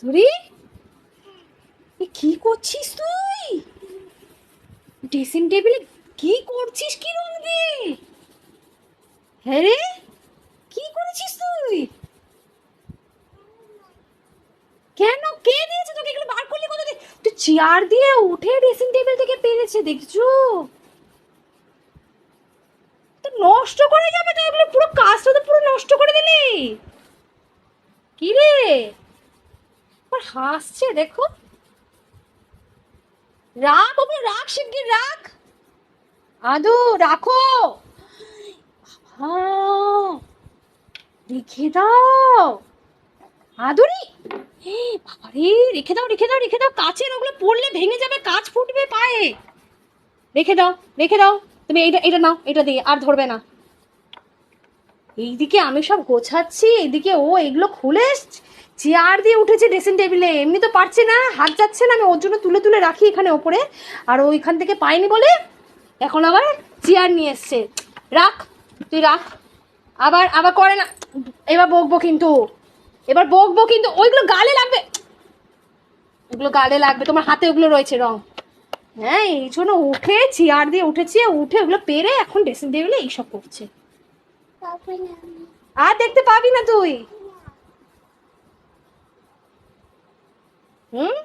ধরি এ কি করছিস তুই? ড্রেসিং টেবিলে কি করছিস কি রং দিয়ে? হ্যাঁ রে, কি করেছিস তুই? কেন? কে দিয়েছে তোকে এগুলো? বার করলি কোথা তুই চেয়ার দিয়ে উঠে ড্রেসিং টেবিল থেকে পেরেছে, দেখছ? তো নষ্ট করে যাবে তো এগুলো পুরো কাজটা তো পুরো নষ্ট করে দিলি। কি রে? আবার হাসছে দেখো। রাখ ওগুলো রাখ শিগগির রাখ আদু রাখো। বাবা, রেখে দাও। আদুরি বাবারে রেখে দাও রেখে দাও রেখে দাও। কাচের ওগুলো পড়লে ভেঙে যাবে কাচ ফুটবে পায়ে। রেখে দাও রেখে দাও। তুমি এটা এটা নাও এটা দিয়ে আর ধরবে না। এইদিকে আমি সব গোছাচ্ছি, এইদিকে ও এগুলো খুলে এসছে। চেয়ার দিয়ে উঠেছে ড্রেসিং টেবিলে এমনি তো পারছে না, হাত যাচ্ছে না, আমি ওর জন্য তুলে তুলে রাখি এখানে ওপরে। আর ওইখান থেকে পাইনি বলে এখন আবার চেয়ার নিয়ে এসছে। রাখ, তুই রাখ। আবার আবার করে না। এবার বকবো কিন্তু। এবার বকবো কিন্তু। ওইগুলো গালে লাগবে। ওগুলো গালে লাগবে। তোমার হাতে ওগুলো রয়েছে, রং। হ্যাঁ এই জন্য উঠে চেয়ার দিয়ে উঠেছে। উঠে ওগুলো পেরে এখন ড্রেসিং টেবিলে এইসব করছে। আর দেখতে পাবি না তুই। হুম?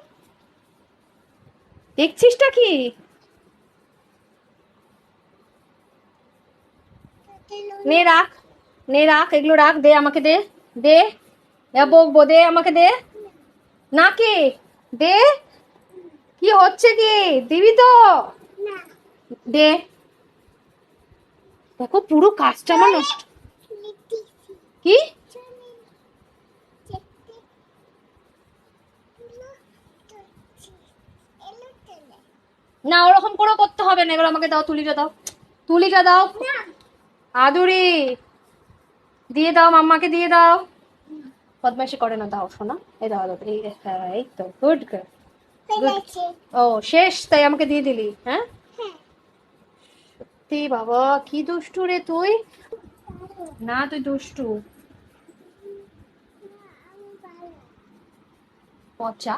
দেখছিসটা কি? নে রাখ নে রাখ এগুলো রাখ দে আমাকে দে দে বকবো দে আমাকে দে। না কি? দে। কি হচ্ছে কি? দিবি তো? দে। দেখো পুরো কাজটা আমার নষ্ট কি? না, ওরকম করেও করতে হবে না। এবার আমাকে দাও তুলিটা দাও। তুলিটা দাও। আদুরি, দিয়ে দাও, মাম্মাকে দিয়ে দাও। বদমাইশি করে না, দাও শোনা এই দাও দাও, এই হ্যাঁ এই তো গুড ও, শেষ, তাই আমাকে দিয়ে দিলি হ্যাঁ? সত্যি বাবা, কি দুষ্টু রে তুই। না, তুই দুষ্টু। পচা।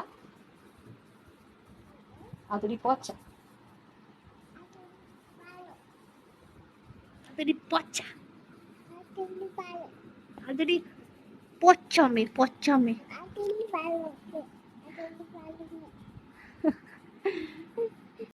আদরি পচা। আদরি পচা। আদুরি আদরি পচ্চমে